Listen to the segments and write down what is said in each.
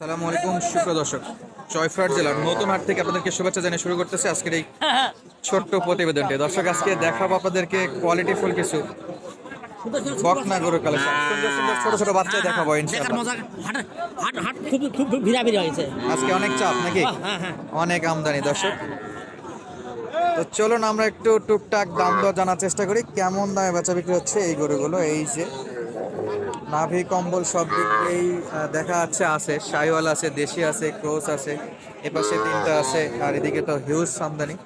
সালামু আলাইকুম সুপ্র দর্শক। জয়ফ্রাট জেলার নতুন হাট থেকে আপনাদেরকে শুভেচ্ছা জানিয়ে শুরু করতেছে আজকের এই ছোট্ট প্রতিবেদনটি। দর্শক আজকে দেখাবো আপনাদেরকে কোয়ালিটি ফুল কিছু বকনা গরুর কালেকশন। সুন্দর সুন্দর ছোট ছোট বাচ্চা দেখাবো দেখার ইনশাআল্লাহ হাট হাট হাট খুব খুব খুব ভিড়াভিড়ি হয়েছে। আজকে অনেক চাপ নাকি? হ্যাঁ, হ্যাঁ। অনেক আমদানি দর্শক। তো চলুন আমরা একটু টুকটাক দাম দর জানার চেষ্টা করি। কেমন দামে বেচা বিক্রি হচ্ছে এই গরুগুলো? এই যে নাভি কম্বল সব দিকেই দেখা যাচ্ছে আছে। শাইওয়াল আছে দেশি আছে ক্রোস আছে। এপাশে তিনটা আছে আর এদিকে তো হিউজ আমদানি।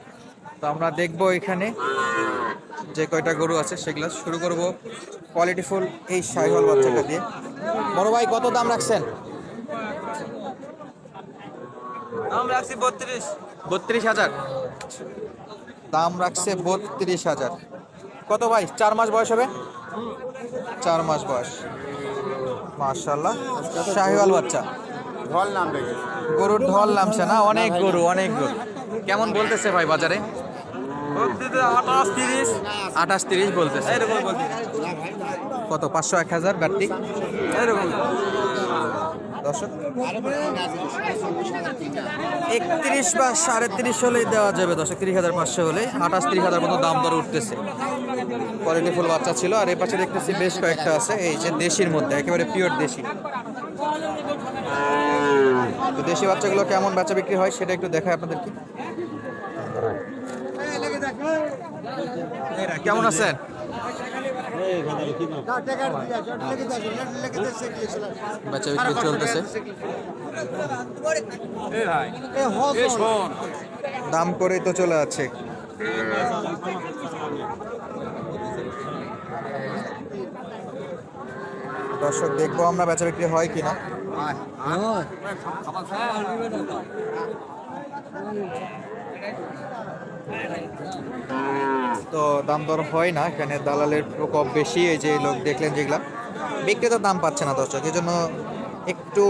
তো আমরা দেখব এখানে যে কয়টা গরু আছে সেগুলো। শুরু করব কোয়ালিটিফুল এই শাইওয়াল বাচ্চাটা দিয়ে। বড় ভাই কত দাম রাখছেন? দাম রাখছি বত্রিশ। বত্রিশ হাজার? দাম রাখছে বত্রিশ হাজার। কত ভাই চার মাস বয়স হবে? চার মাস বয়স। মার্শাল্লাহ শাহিওয়াল বাচ্চা। ঢল নাম দেখে গরুর ঢল নামছে না? অনেক গরু অনেক গরু। কেমন বলতেছে ভাই বাজারে? আঠাশ তিরিশ। আঠাশ তিরিশ বলতেছে। কত? পাঁচশো এক হাজার ব্যাটটি এরকম দর্শক একত্রিশ বা সাড়ে তিরিশ হলেই দেওয়া যাবে দর্শক। তিরিশ হাজার পাঁচশো হলে আঠাশ তিরিশ হাজার মতো দাম দর উঠতেছে। কোয়ালিটি ফুল বাচ্চা ছিল, আর এই পাশে দেখতেছি বেশ কয়েকটা আছে, এই যে দেশির মধ্যে, একেবারে পিওর দেশি। তো দেশি বাচ্চাগুলো কেমন বাচ্চা বিক্রি হয় সেটা একটু দেখায় আপনাদেরকে। কেমন আছেন? বাচ্চা বিক্রি চলতেছে। দাম করেই তো চলে আছে দর্শক, দেখব আমরা বেচা বিক্রি হয় কিনা। তো দাম দর হয় না, এখানে দালালের প্রকোপ বেশি, এই যে লোক দেখলেন যেগুলা। বিক্রেতার দাম পাচ্ছে না দর্শক এই জন্য একটু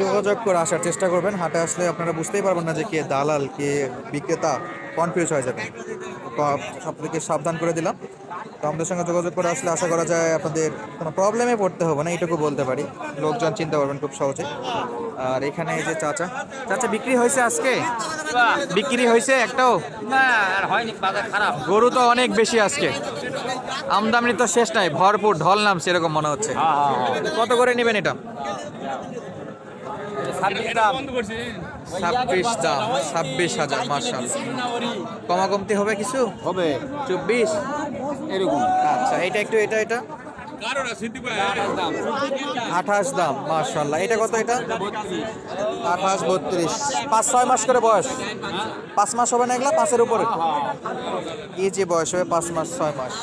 যোগাযোগ করে আসার চেষ্টা করবেন। হাটে আসলে আপনারা বুঝতেই পারবেন না যে কে দালাল কে বিক্রেতা কনফিউজ হয়ে যাবে। আপনাদেরকে সাবধান করে দিলাম। তো আমাদের সঙ্গে যোগাযোগ করে আসলে আশা করা যায় আপনাদের কোনো প্রবলেমে পড়তে হবে না এইটুকু বলতে পারি। লোকজন চিনতে পারবেন খুব সহজে আর এখানে এই যে চাচা চাচা বিক্রি হয়েছে আজকে? বিক্রি হয়েছে একটাও? না আর হয়নি বাজার খারাপ। গরু তো অনেক বেশি আজকে। আমদানি তো শেষ নাই ভরপুর ঢল নামছে এরকম মনে হচ্ছে। কত করে নেবেন এটা? ছাব্বিশ দাম ছাব্বিশ হাজার মার্শাল কমা কমতি হবে কিছু? হবে। চব্বিশ? এরকম। আচ্ছা এটা একটু এটা এটা? আঠাশ দাম মার্শাল্লাহ এটা কত এটা? আঠাশ বত্রিশ। পাঁচ ছয় মাস করে বয়স। পাঁচ মাস হবে না এগুলা? পাঁচের উপরে। এই যে বয়স হবে পাঁচ মাস ছয় মাস।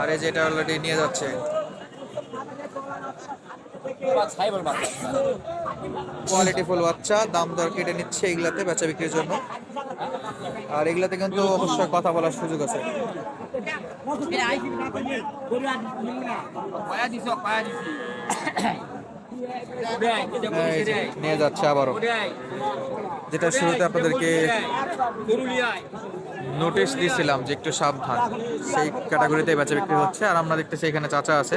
আর এই যেটা অলরেডি নিয়ে যাচ্ছে। কোয়ালিটি ফুল বাচ্চা, দাম দর কেটে নিচ্ছে এগুলাতে বেচা বিক্রির জন্য। আর এগুলাতে কিন্তু অবশ্যই কথা বলার সুযোগ আছে। নিয়ে যাচ্ছে আবারও। যেটা শুরুতে আপনাদেরকে নোটিশ দিয়েছিলাম যে একটু সাবধান। সেই ক্যাটাগরিতে বেচা বিক্রি হচ্ছে। আর আমরা দেখতেছি এখানে চাচা আছে।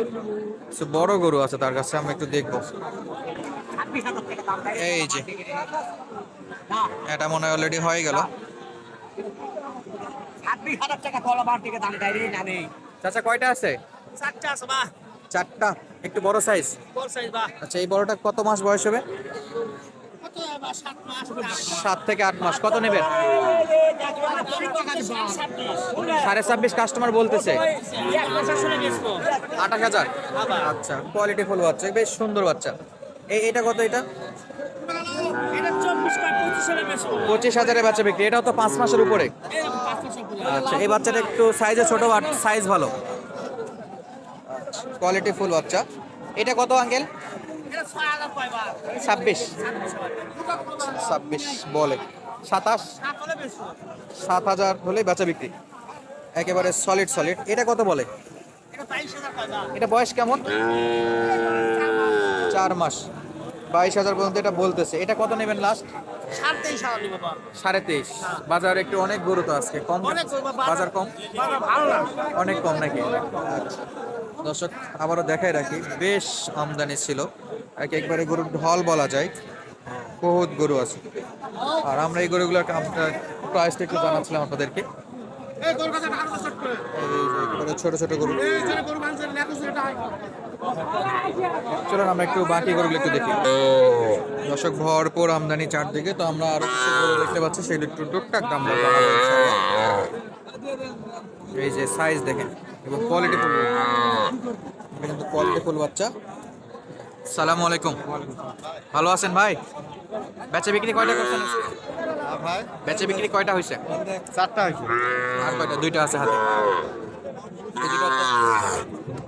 বড় গরু আছে তার কাছে, আমরা একটু দেখব। এই যে এটা মনে হয় অলরেডি হয়ে গেল। ছাব্বিশ হাজার টাকা কলাবার থেকে দাম দেয় না নেই। চাচা কয়টা আছে? চারটা আছে বা। চারটা? একটু বড় সাইজ বড় সাইজ বা। আচ্ছা এই বড়টা কত মাস বয়স হবে? সাত থেকে আট মাস। কত নেবেন? সাড়ে ছাব্বিশ কাস্টমার বলতেছে। আঠাশ হাজার। আচ্ছা কোয়ালিটি ফুল বাচ্চা। বেশ সুন্দর বাচ্চা। এটা কত এটা? পঁচিশ হাজারে বাচ্চা বিক্রি। এটাও তো পাঁচ মাসের উপরে? আচ্ছা এই বাচ্চাটা একটু সাইজে ছোট বাট সাইজ ভালো। কোয়ালিটি ফুল বাচ্চা। এটা কত আঙ্কেল ছাব্বিশ। ছাব্বিশ বলে। সাতাশ? সাত হাজার হলে বেচা বিক্রি। একেবারে সলিড সলিড এটা কত বলে? এটা বয়স কেমন? চার মাস। বাইশ হাজার পর্যন্ত এটা বলতেছে। এটা কত নেবেন লাস্ট সাড়ে তেইশ। বাজার একটু অনেক গরু তো আজকে কম বাজার কম? অনেক কম নাকি? আচ্ছা। দর্শক আবারও দেখাই রাখি বেশ আমদানি ছিল। এক একবারে গরুর ঢল বলা যায়। বহুত গরু আছে। আর আমরা এই গরুগুলোর প্রাইসটা একটু জানাচ্ছিলাম আপনাদেরকে। ছোট ছোট গরু। চলুন আমরা একটু বাকি গরুগুলো একটু দেখি। দর্শক ভরপুর আমদানি চারদিকে তো আমরা আরও কিছু গরু দেখতে পাচ্ছি সেগুলো একটু টুকটাক দাম এই যে সাইজ দেখেন এবং কোয়ালিটি ফুল কিন্তু কোয়ালিটি ফুল বাচ্চা। সালামু আলাইকুম। ভালো আছেন ভাই? বেচা বিক্রি কয়টা করছেন? ভাই বেচা বিক্রি কয়টা হয়েছে চারটা হয়েছে আর কয়টা? দুইটা আছে হাতে।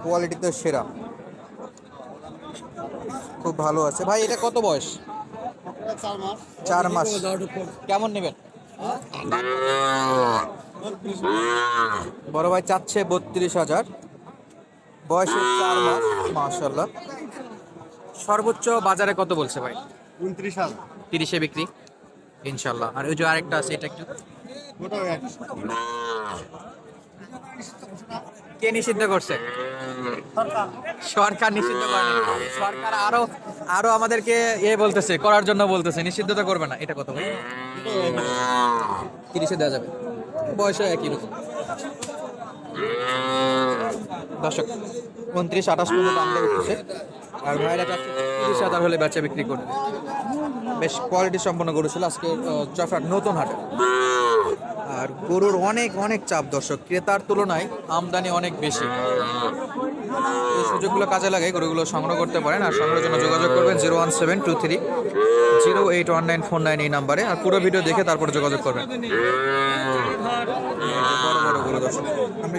কোয়ালিটি তো সেরা। খুব ভালো আছে। ভাই এটা কত বয়স? চার মাস। কেমন নেবেন? বড় ভাই চাচ্ছে বত্রিশ হাজার। বয়স চার মাস মাশাল্লাহ সর্বোচ্চ বাজারে কত বলছে ভাই? উনত্রিশ হাজার। তিরিশে বিক্রি। ইনশাল্লাহ আর ওই যে আরেকটা আছে, এটা একটু কে নিষিদ্ধ করছে? সরকার নিষিদ্ধ করে সরকার আরও আরও আমাদেরকে এ বলতেছে, করার জন্য বলতেছে, নিষিদ্ধ তো করবে না। এটা কত ভাই তিরিশে দেওয়া যাবে। বয়সও একই রকম। দর্শক, উনত্রিশ আঠাশ পর্যন্ত দামটা উঠেছে। আর ভাইরা তিরিশ হাজার হলে বেচা বিক্রি করবে। বেশ কোয়ালিটি সম্পন্ন গরু ছিল আজকে চফার নতুন হাটে। আর গরুর অনেক অনেক চাপ দর্শক, ক্রেতার তুলনায় আমদানি অনেক বেশি। সুযোগগুলো কাজে লাগে, গরুগুলো সংগ্রহ করতে পারেন। আর সংগ্রহের জন্য যোগাযোগ করবেন zero one seven two three, zero eight one nine four nine এই নাম্বারে। আর পুরো ভিডিও দেখে তারপরে যোগাযোগ করবেন। বড় বড় গরু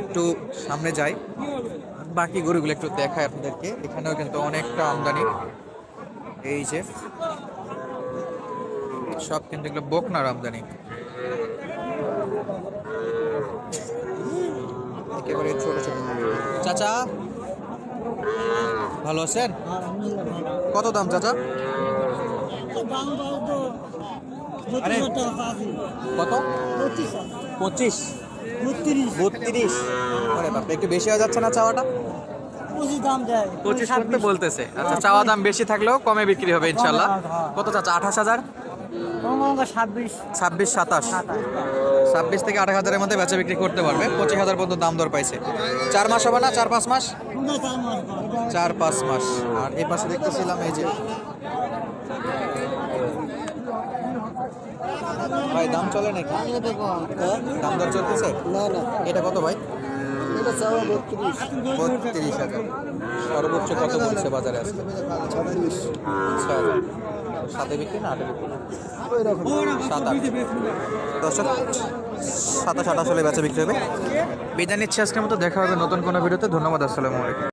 একটু সামনে যাই। বাকি গরুগুলো একটু দেখায় আপনাদেরকে। এখানেও কিন্তু অনেকটা আমদানি। এই যে সব কিন্তু এগুলো বকনার আমদানি একেবারে ছোট ছোট চাচা? ভালো আছেন? কত দাম চাচা? কত? পঁচিশ। বত্রিশ। আরে বাপ একটু বেশি হয়ে যাচ্ছে না চাওয়াটা? পঁচিশ করতে বলতেছে। আচ্ছা চাওয়া দাম বেশি থাকলেও কমে বিক্রি হবে ইনশাল্লাহ। কত চাচা? আঠাশ হাজার? ছাব্বিশ। সাতাশ। ছাব্বিশ থেকে আঠাশ হাজারের মধ্যে বেচা বিক্রি করতে পারবে। পঁচিশ হাজার পর্যন্ত দাম দর পাইছে। চার মাস হবে না? চার, পাঁচ মাস? চার, পাঁচ মাস। আর এই পাশে দেখতেছিলাম এই যে ভাই, দাম চলে নাকি? দাম দর চলতেছে? না না এটা কত ভাই? হাজার। সর্বোচ্চ কত বলছে বাজারে আছে সাথে বিক্রি না আটে বিক্রি সাত আট। দর্শক সাতাশ আঠাশ হলে বেচা বিক্রি হবে। বিদায় নিচ্ছে আজকের মতো দেখা হবে নতুন কোনো ভিডিওতে। ধন্যবাদ আসসালামু আলাইকুম।